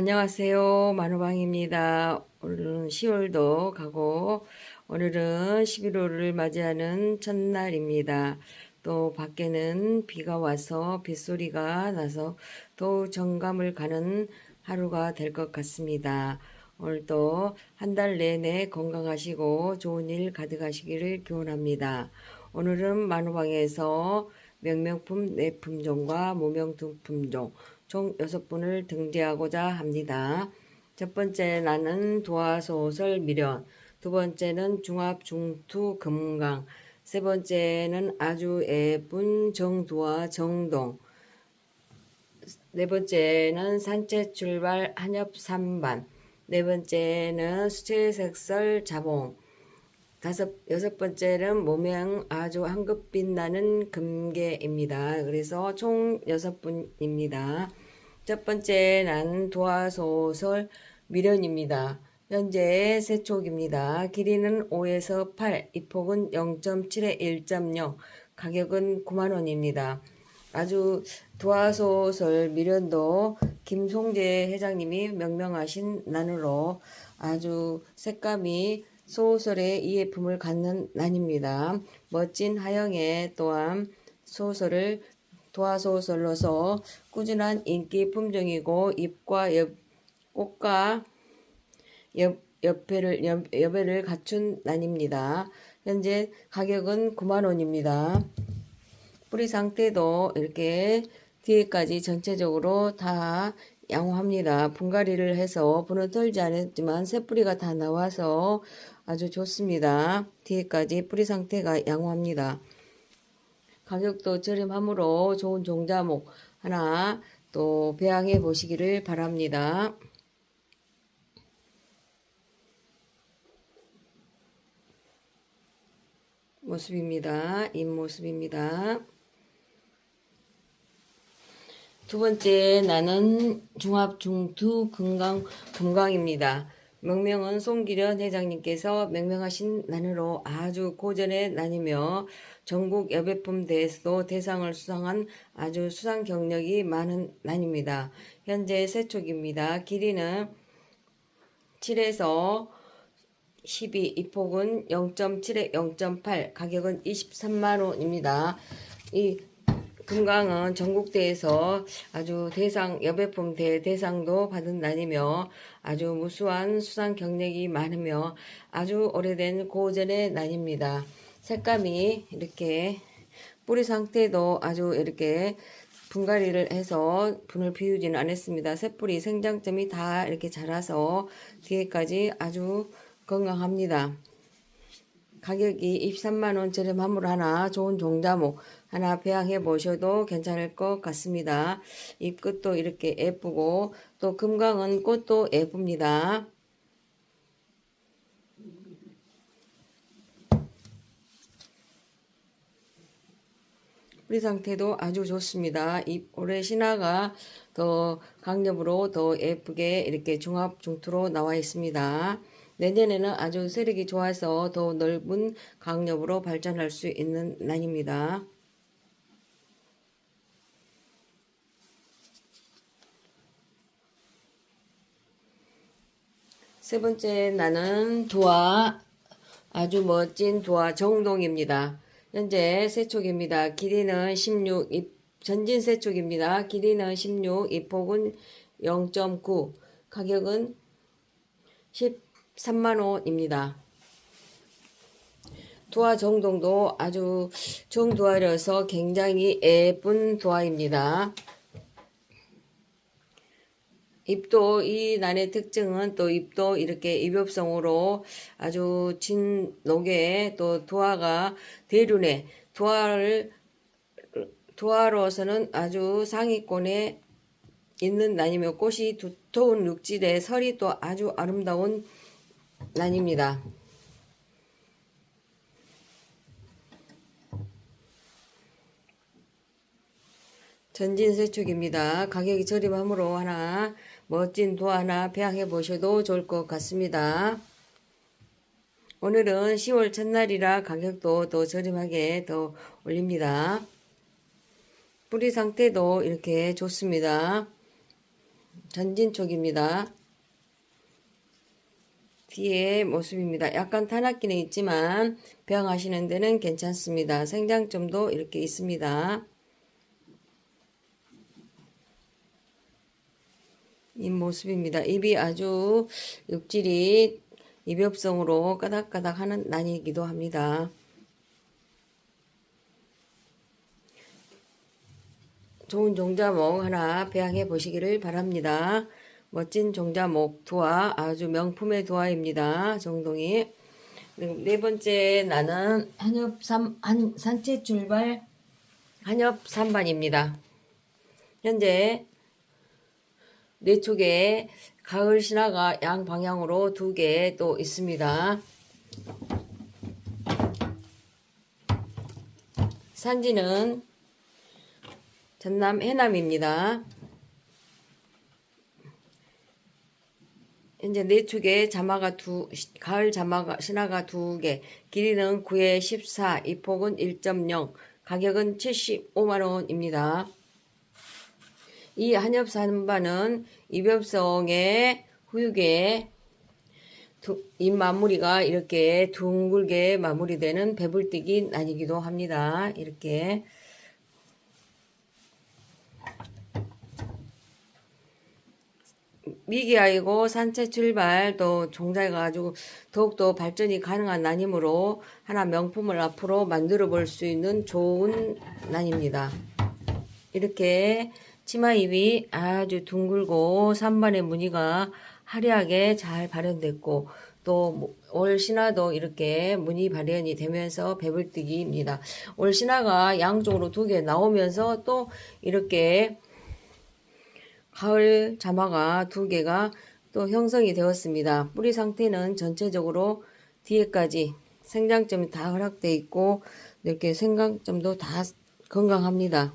안녕하세요. 만호방입니다. 오늘은 10월도 가고 오늘은 11월을 맞이하는 첫날입니다. 또 밖에는 비가 와서 빗소리가 나서 또 정감을 가는 하루가 될 것 같습니다. 오늘도 한 달 내내 건강하시고 좋은 일 가득하시기를 기원합니다. 오늘은 만호방에서 명명품 4품종과 모명 2품종 총 6분을 등재하고자 합니다. 첫 번째 나는 도화소설 미련, 두 번째는 중합 중투 금강, 세 번째는 아주 예쁜 정두와 정동, 네 번째는 산채 출발 한엽 삼반, 네 번째는 수채색설 자봉, 다섯 여섯 번째는 모명 아주 황급 빛나는 금계입니다. 그래서 총 여섯 분입니다. 첫 번째는 도화소설 미련입니다. 현재 세촉입니다. 길이는 5에서 8, 입폭은 0.7에 1.0, 가격은 9만 원입니다. 아주 도화소설 미련도 김송재 회장님이 명명하신 난으로 아주 색감이 소설의 이해품을 갖는 난입니다. 멋진 하영의 또한 소설을 도화소설로서 꾸준한 인기 품종이고 잎과 옆, 꽃과 옆, 옆에를, 옆, 여배를 갖춘 난입니다. 현재 가격은 9만원입니다. 뿌리 상태도 이렇게 뒤에까지 전체적으로 다 양호합니다. 분갈이를 해서 분은 털지 않았지만 새뿌리가 다 나와서 아주 좋습니다. 뒤에까지 뿌리 상태가 양호합니다. 가격도 저렴하므로 좋은 종자목 하나 또 배양해 보시기를 바랍니다. 모습입니다. 잎모습입니다. 두 번째 나는 중합 중투 금강 금강입니다. 명명은 송기련 회장님께서 명명하신 난으로 아주 고전의 난이며 전국 여배품 대회에서도 대상을 수상한 아주 수상 경력이 많은 난입니다. 현재 세촉입니다. 길이는 7에서 12, 입폭은 0.7에 0.8, 가격은 23만 원입니다. 이 금강은 전국대회에서 아주 대상 여배품 대 대상도 받은 난이며 아주 무수한 수상 경력이 많으며 아주 오래된 고전의 난입니다. 색감이 이렇게 뿌리 상태도 아주 이렇게 분갈이를 해서 분을 비우지는 않았습니다. 새뿌리 생장점이 다 이렇게 자라서 뒤에까지 아주 건강합니다. 가격이 23만원 저렴함으로 하나 좋은 종자목 하나 배양해 보셔도 괜찮을 것 같습니다. 잎 끝도 이렇게 예쁘고 또 금강은 꽃도 예쁩니다. 뿌리 상태도 아주 좋습니다. 잎 올해 신화가 더 강력으로 더 예쁘게 이렇게 중합 중투로 나와 있습니다. 내년에는 아주 세력이 좋아서 더 넓은 강력으로 발전할 수 있는 난입니다. 세 번째 나는 도화 아주 멋진 도화 정동입니다. 현재 세촉입니다. 길이는 16, 입, 전진 세촉입니다. 길이는 16, 입폭은 0.9, 가격은 13만 원입니다. 도화 정동도 아주 정도화려서 굉장히 예쁜 도화입니다. 잎도 이 난의 특징은 또 잎도 이렇게 입엽성으로 아주 진 녹에 또 도화가 대륜에 도화를 도화로서는 아주 상위권에 있는 난이며 꽃이 두터운 육질에 설이 또 아주 아름다운 난입니다. 전진세축입니다. 가격이 저렴하므로 하나 멋진 도 하나 배양해 보셔도 좋을 것 같습니다. 오늘은 10월 첫날이라 가격도 더 저렴하게 더 올립니다. 뿌리 상태도 이렇게 좋습니다. 전진촉입니다. 뒤에 모습입니다. 약간 탄압기는 있지만 배양하시는 데는 괜찮습니다. 생장점도 이렇게 있습니다. 이 모습입니다. 입이 아주 육질이 입엽성으로 까닥까닥 하는 난이기도 합니다. 좋은 종자목 하나 배양해 보시기를 바랍니다. 멋진 종자목 도화 아주 명품의 도화입니다. 정동이 네 번째 나는 한엽 삼, 한, 산채 출발 한엽 3반입니다. 현재 네 쪽에 가을 신화가 양 방향으로 두 개 또 있습니다. 산지는 전남 해남입니다. 현재 네 축에 자마가 두, 가을 자마가, 신화가 두 개, 길이는 9에 14, 이 폭은 1.0, 가격은 75만원입니다. 이 한엽 산반은 이벽성의 후육에 잎 마무리가 이렇게 둥글게 마무리되는 배불뜨기 난이기도 합니다. 이렇게 미기아이고 산채 출발 또 종자가 가지고 더욱더 발전이 가능한 난임으로 하나 명품을 앞으로 만들어 볼 수 있는 좋은 난입니다. 이렇게 치마 입이 아주 둥글고 3반의 무늬가 화려하게 잘 발현됐고 또 올 신화도 이렇게 무늬 발현이 되면서 배불뜨기입니다. 올 신화가 양쪽으로 두 개 나오면서 또 이렇게 가을 자마가 두 개가 또 형성이 되었습니다. 뿌리 상태는 전체적으로 뒤에까지 생장점이 다 허락되어 있고 이렇게 생장점도 다 건강합니다.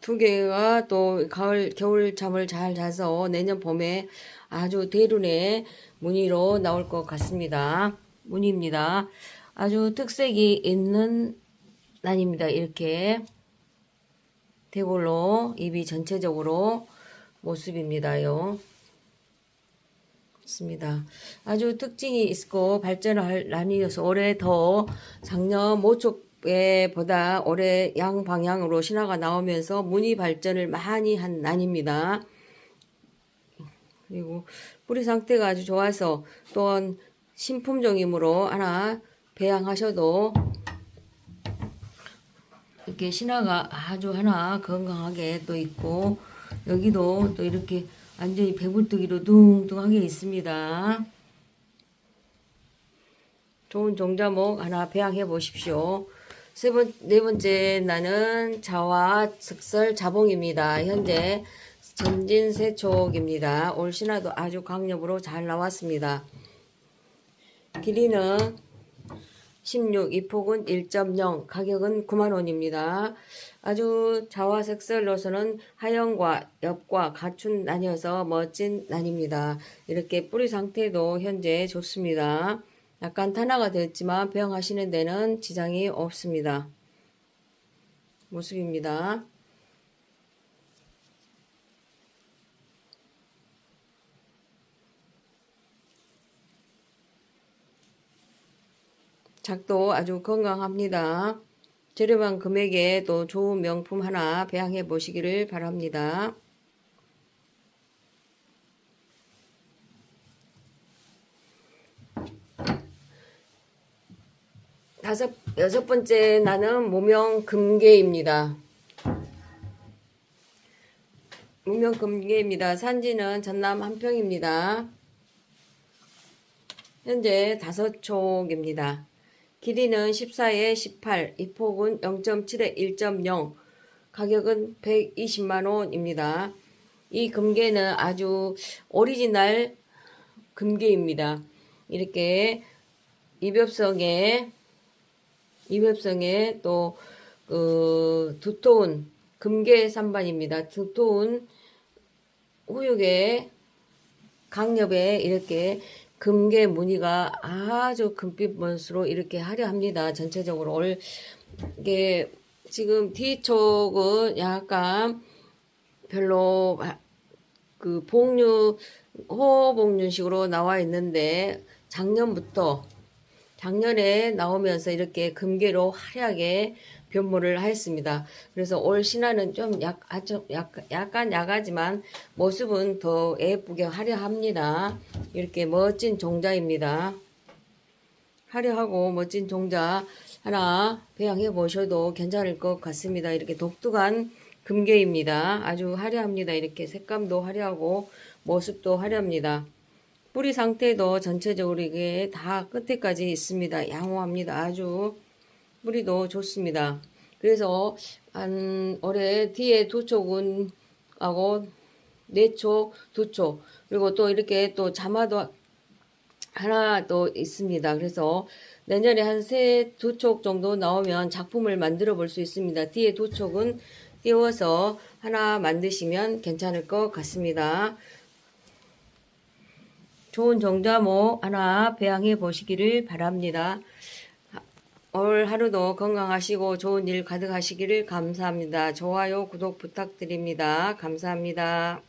두 개가 또 가을 겨울 잠을 잘 자서 내년 봄에 아주 대륜의 무늬로 나올 것 같습니다. 무늬입니다. 아주 특색이 있는 난입니다. 이렇게 대골로 입이 전체적으로 모습입니다요. 있습니다. 아주 특징이 있고 발전할 난이어서 올해 더 작년 모촉 에 보다 올해 양 방향으로 신화가 나오면서 무늬 발전을 많이 한 난입니다. 그리고 뿌리 상태가 아주 좋아서 또한 신품종이므로 하나 배양하셔도 이렇게 신화가 아주 하나 건강하게 또 있고 여기도 또 이렇게 완전히 배불뚝이로 둥둥하게 있습니다. 좋은 종자목 하나 배양해 보십시오. 세 번, 네 번째 나는 자화 즉설 자봉입니다. 현재 전진 세촉입니다. 올 신화도 아주 강력으로 잘 나왔습니다. 길이는 16, 이 폭은 1.0, 가격은 9만원입니다. 아주 자화색설로서는 하영과 엽과 갖춘 난이어서 멋진 난입니다. 이렇게 뿌리 상태도 현재 좋습니다. 약간 탄화가 되었지만 배양하시는 데는 지장이 없습니다. 모습입니다. 작도 아주 건강합니다. 저렴한 금액에 또 좋은 명품 하나 배양해 보시기를 바랍니다. 다섯, 여섯 번째 나는 모명 금계입니다. 모명 금계입니다. 산지는 전남 한평입니다. 현재 다섯 촉입니다. 길이는 14에 18, 이 폭은 0.7에 1.0, 가격은 120만원입니다. 이 금괴는 아주 오리지널 금괴입니다. 이렇게 입엽성에 입엽성에 또그 두터운 금괴 산반입니다. 두터운 후육에 강엽에 이렇게 금괴 무늬가 아주 금빛 멋으로 이렇게 하려 합니다. 전체적으로 올 이게 지금 뒤쪽은 약간 별로 아- 그 복류 호복륜식으로 나와 있는데 작년부터 작년에 나오면서 이렇게 금괴로 화려하게 변모를 하였습니다. 그래서 올 신화는 좀 약, 아주 약, 약간 야하지만 모습은 더 예쁘게 화려합니다. 이렇게 멋진 종자입니다. 화려하고 멋진 종자 하나 배양해 보셔도 괜찮을 것 같습니다. 이렇게 독특한 금괴입니다. 아주 화려합니다. 이렇게 색감도 화려하고 모습도 화려합니다. 뿌리 상태도 전체적으로 이게 다 끝에까지 있습니다. 양호합니다. 아주 뿌리도 좋습니다. 그래서 한 올해 뒤에 두 촉은 하고 네 촉, 그리고 또 이렇게 또 자마도 하나 또 있습니다. 그래서 내년에 한 세 두 촉 정도 나오면 작품을 만들어 볼 수 있습니다. 뒤에 두 촉은 띄워서 하나 만드시면 괜찮을 것 같습니다. 좋은 정자모 하나 배양해 보시기를 바랍니다. 올 하루도 건강하시고 좋은 일 가득하시기를 감사합니다. 좋아요, 구독 부탁드립니다. 감사합니다.